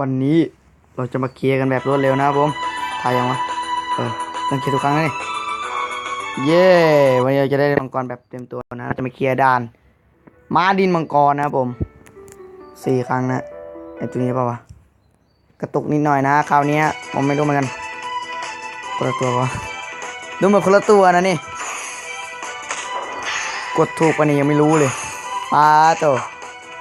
วันนี้เราจะมาเคลียร์กันแบบรวดเร็วนะครับผมถ่ายยังวะเออต้องเคลียร์ทุกครั้งเลยเย้วันนี้เราจะได้มังกรแบบเต็มตัวนะจะมาเคลียร์ด่านม้าดินมังกรนะครับผมสี่ครั้งนะไอตัวนี้เปล่าวะกระตุกนิดหน่อยนะคราวนี้ผมไม่รู้เหมือนกันคนละตัววะดูเหมือนคนละตัวนะนี่ กดถูกปะนี่ยังไม่รู้เลยปาโต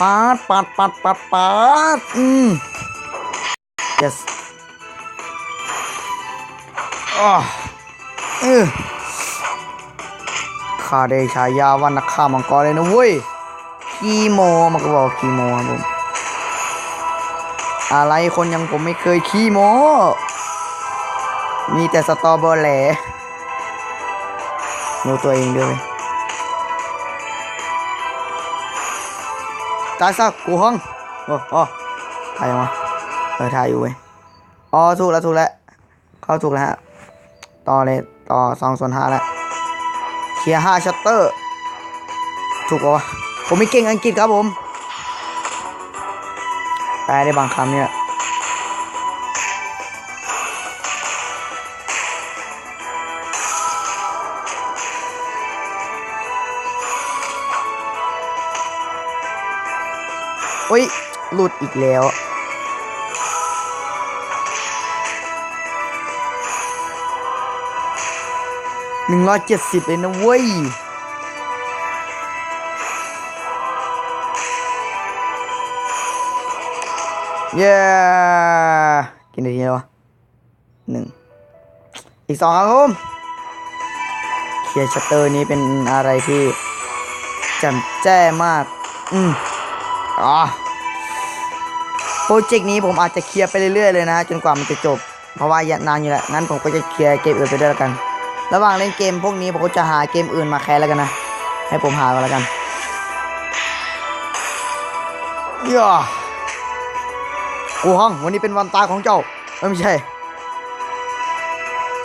ปาดปัดปัดปัดปัดอืม yes อ๋อเออข้าได้ฉายาว่านักฆ่ามังกรเลยนะเว้ยคีโมมันก็บอกคีโมครับผมอะไรคนยังผมไม่เคยขีโม มีแต่สตอเบอร์แหลรู้ตัวเองด้วยตายซะกูห้องโอ้โอ้ถ่ายยังวะ เออถ่ายอยู่เว้ยอ๋อถูกแล้วถูกแล้วเข้าถูกแล้วฮะต่อเลยต่อสองส่วนห้าแล้วเคลียร์ห้าชัตเตอร์ ถูกปะวะผมไม่เก่งอังกฤษครับผมแปลได้บางคำเนี่ยอุ้ยหลุดอีกแล้ว หนึ่งร้อยเจ็ดสิบเลยนะเว้ยเย้กินได้ทีแล้ววะหนึ่งอีกสองครับผมเคลียร์ชัตเตอร์นี้เป็นอะไรที่แจ่มแจ้มาก อืมอ๋อโปรเจกต์นี้ผมอาจจะเคลียร์ไปเรื่อยๆเลยนะ จนกว่ามันจะจบ เพราะว่ายนานอยู่แล้วงั้นผมก็จะเคลียร์เกมอื่นไปด้วยแล้วกัน ระหว่างเล่นเกมพวกนี้ผมก็จะหาเกมอื่นมาแคสแล้วกันนะ ให้ผมหากันแล้วกันย่ากูฮังวันนี้เป็นวันตายของเจ้า ไม่ใช่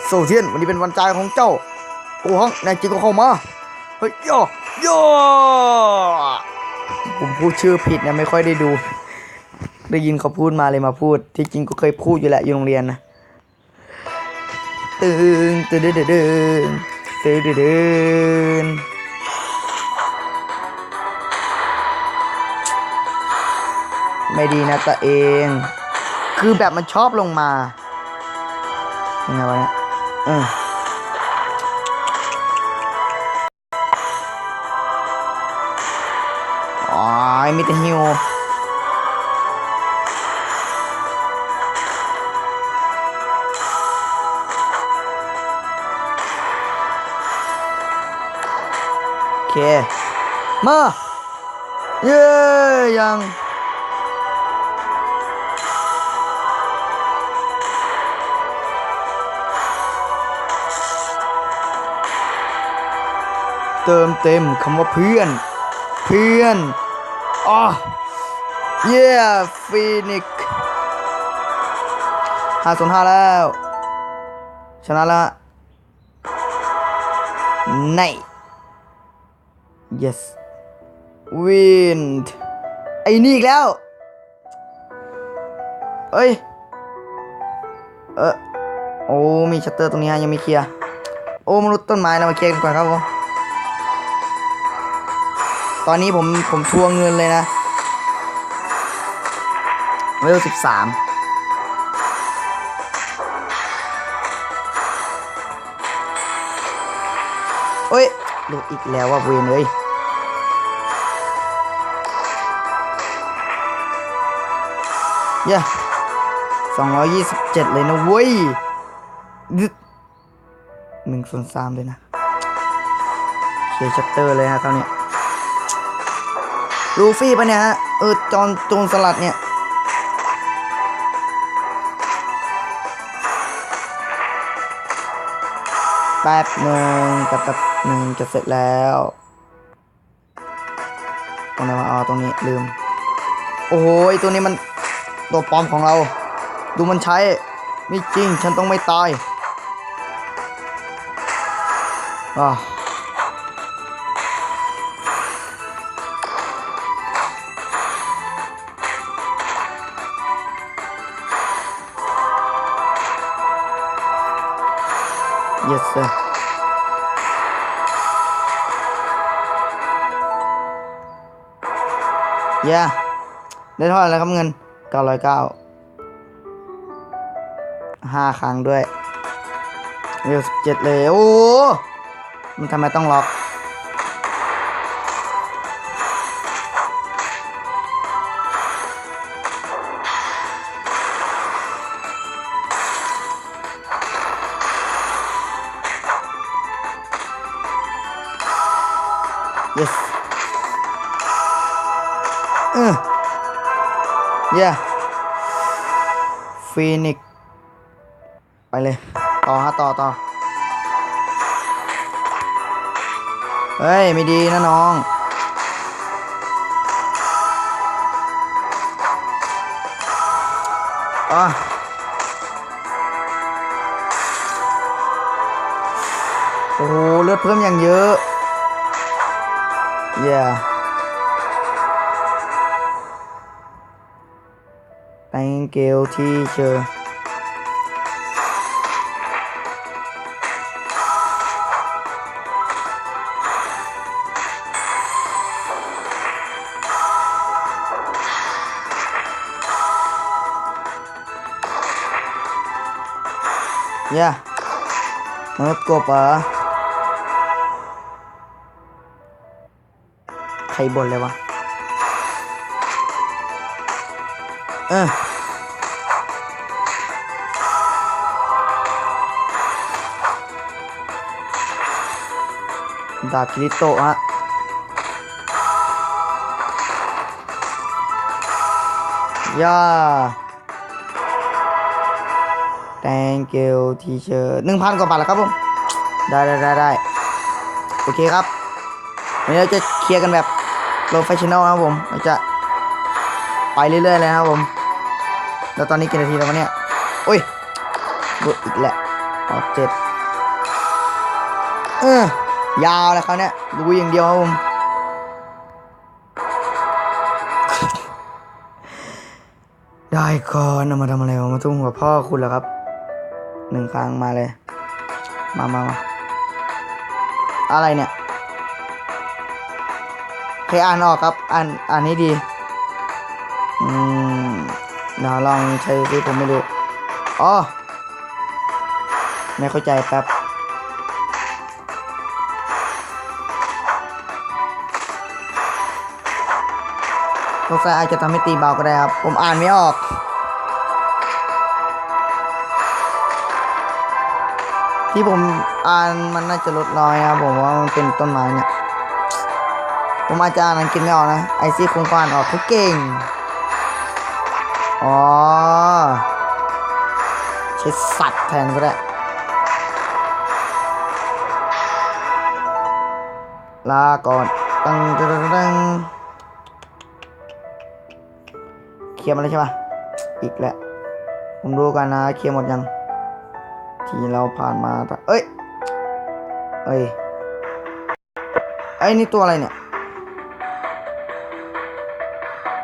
โซเทียนวันนี้เป็นวันตายของเจ้ากูฮังนายจิงก็เข้ามา เฮ้ยย่อย่อผมพูดชื่อผิดนะไม่ค่อยได้ดู ได้ยินเขาพูดมาเลยมาพูด ที่จริงก็เคยพูดอยู่แหละอยู่โรงเรียนนะ ตึงตึงตึงตึงตึงตึงตึงไม่ดีนะตัวเอง คือแบบมันชอบลงมา ยังไงวะเนี่ยเอออ๋อมีแต่ฮิว เค มา เย้ยังเติมเต็มคำว่าเพื่อน เพื่อนอ๋อเย้ฟีนิกห้าศูนย์ห้าแล้ว ชนะแล้วใน yes wind ไอ้นี่อีกแล้ว เอ้ย เออโอ้ มีชัตเตอร์ตรงนี้ฮะยังไม่เคลียร์ โอ้มนุษย์ต้นไม้เรามาเคลียร์กันก่อนครับผม ตอนนี้ผมผมทวงเงินเลยนะเวลสิบสามเอ้ยหลุดอีกแล้วว่าเวนเลย เย้สองร้อยยี่สิบเจ็ดเลยนะเว้ยหนึ่งส่วนสามเลยนะเคลียชัตเตอร์เลยฮะคราวเนี้ยลูฟี่ปะเนี่ยฮะ เออ จอนโจนสลัดเนี่ย แป๊บหนึ่งแป๊บแป๊บหนึ่งจะเสร็จแล้วตรงไหนวะอ๋อตรงนี้ลืม โอ้โหตัวนี้มัน ตัวปลอมของเรา ดูมันใช้ ไม่จริง ฉันต้องไม่ตายอ่าเยสเซอร์ย่ได้เท่าไหร่แล้วครับเงิน 909ห้าครั้งด้วยเวลเจ็ดเลย โอ้ มันทำไมต้องล็อก yeah ฟีนิกไปเลย ต่อฮะต่อต่อเฮ้ย ไม่ดีนะน้องอะโอ้โหเลือดเพิ่มอย่างเยอะ yeah thank you teacher เย่มนุษย์ก อใครบ่นเลยวะเออดาบคิริโตะฮะย่า thank you teacher หนึ่งพันกว่าบาทแล้วครับผม ได้ได้ได้ได้โอเคครับวันนี้เราจะเคลียร์กันแบบ professional นะครับผมเราจะ ไปเรื่อยๆเลยนะครับผม แล้วตอนนี้กี่นาทีแล้ววะเนี่ยโอ้ยบุอีกแหละออกเจ็ดเออยาวแล้วเขาเนี่ยดูอย่างเดียวครับผมได้ก่อนเอามาทำอะไรมาทุ่มหัวพ่อคุณเหรอครับหนึ่งครั้งมาเลย มามามาอะไรเนี่ยใครอ่านออกครับ อ่าน อ่านให้ดี อืมเดี๋ยวลองใช้ซิผมไม่รู้อ๋อ ไม่เข้าใจแป๊บสงสัยอาจจะทำให้ตีเบาก็ได้ครับ ผมอ่านไม่ออก ที่ผมอ่านมันน่าจะลดน้อยนะครับผมว่ามันเป็นต้นไม้เนี่ย ผมอาจจะอ่านอังกฤษไม่ออกนะ ไอซี่คงก็อ่านออกเขาเก่ง อ๋อใช้สัตว์แทนก็ได้ลาก่อนตังตังตังตังเคลียร์มาแล้วใช่ปะอีกแล้วผมดูกันนะเคลียร์หมดยัง ที่เราผ่านมาแต่เอ้ยเอ้ยไอ้ยนี่ตัวอะไรเนี่ย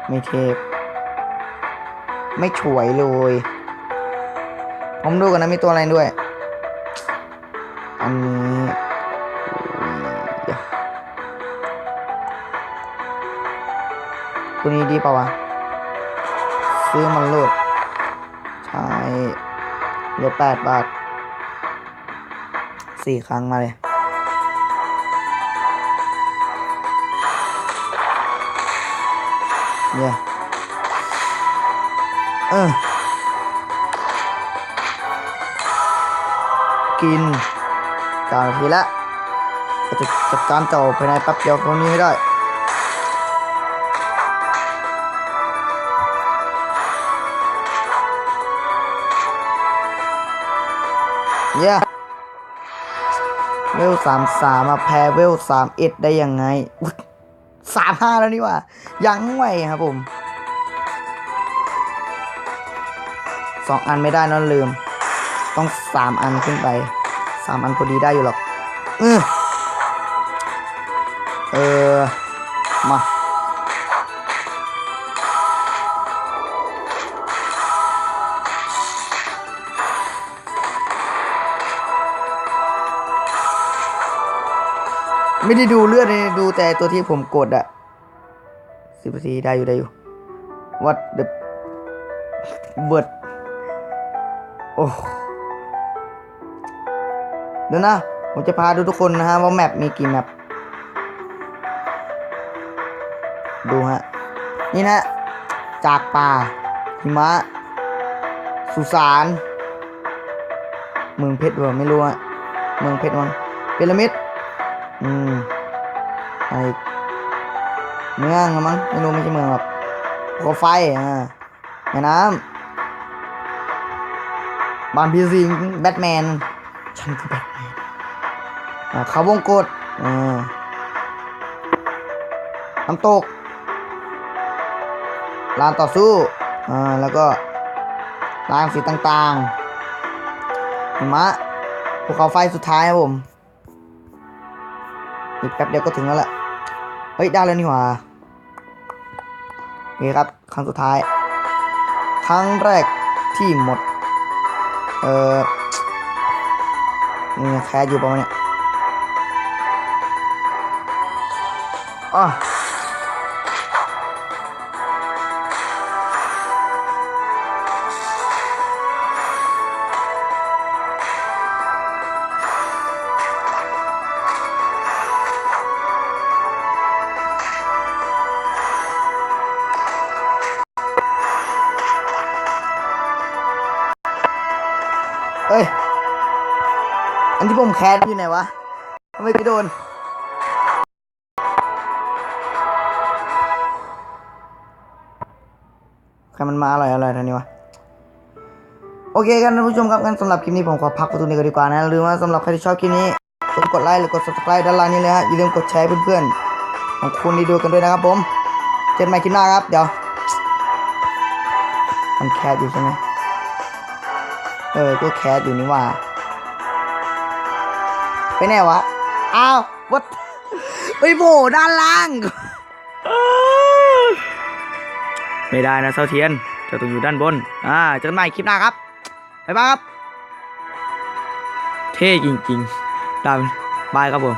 ไม่เทพ ไม่ฉวยเลย ผมดูกันนะมีตัวอะไรด้วย อันนี้ตัวนี้ดีเปล่าวะ ซื้อมันโลดใช่เหลือแปดบาทสี่ครั้งมาเลยเนี่ย เออ กินกานทีละจะจัดการเต่าภายในแป๊บเดียวตรงนี้ให้ได้เย้เวลสามสามมาแพ้เวลสามเอ็ดได้ยังไงสามห้าแล้วนี่ว่า ยังไหวครับผม สองอันไม่ได้นะลืม ต้องสามอันขึ้นไปสามอันพอดีได้อยู่หรอกเออเออมาไม่ได้ดูเลือดเลยดูแต่ตัวที่ผมกดอะสิบนาทีได้อยู่ได้อยู่ what the bird โอ้เดี๋ เดี๋ยวนะ ผมจะพาดูทุกคนนะฮะว่าแมปมีกี่แมปดูฮะ นี่นะ จากป่าหิมะ สุสาน เมืองเพชรวะไม่รู้อะเมืองเพชรมันพีระมิด อืมไอเมืองละมั้งไม่รู้ไม่ใช่เมืองหรอกภูเขาไฟอ่าแม่น้ำ บานพีซิงแบทแมน ฉันคือแบทแมนอ่าเขาวงกตอ่าน้ำตกลานต่อสู้แล้วก็ลานสีต่างๆหิมะภูเขาไฟสุดท้ายครับผม อีกแป๊บเดียวก็ถึงแล้วแหละ เฮ้ย ได้แล้วนี่หว่าโอเคครับ ครั้งสุดท้าย ครั้งแรกที่หมด เออนี่แคสอยู่ประมาณเนี้ยอ๋อ มแคสอยู่ไหนวะทำไมไปโดน ใครมันมาอร่อยอร่อยท่านี้วะ โอเคกันท่านผู้ชมครับงั้นสำหรับคลิปนี้ผมขอพักประตูนี้ก่อนดีกว่านะหรือว่าสำหรับใครที่ชอบคลิปนี้กดกดไลค์หรือกด subscribe ด้านล่างนี้เลยฮะอย่าลืมกดแชร์เพื่อนๆของคุณที่ดูกันด้วยนะครับผมเจอกันใหม่คลิปหน้าครับ เดี๋ยวมันแคสอยู่ใช่ไหมเออก็แคสอยู่นี่ว่า ไปไหนวะ อ้าววัดไปโผล่ด้านล่าง ไม่ได้นะเสาเทียนจะต้องอยู่ด้านบน อ่าเจอกันใหม่คลิปหน้าครับ บ๊ายบายครับ เท่จริงๆดามบายครับผม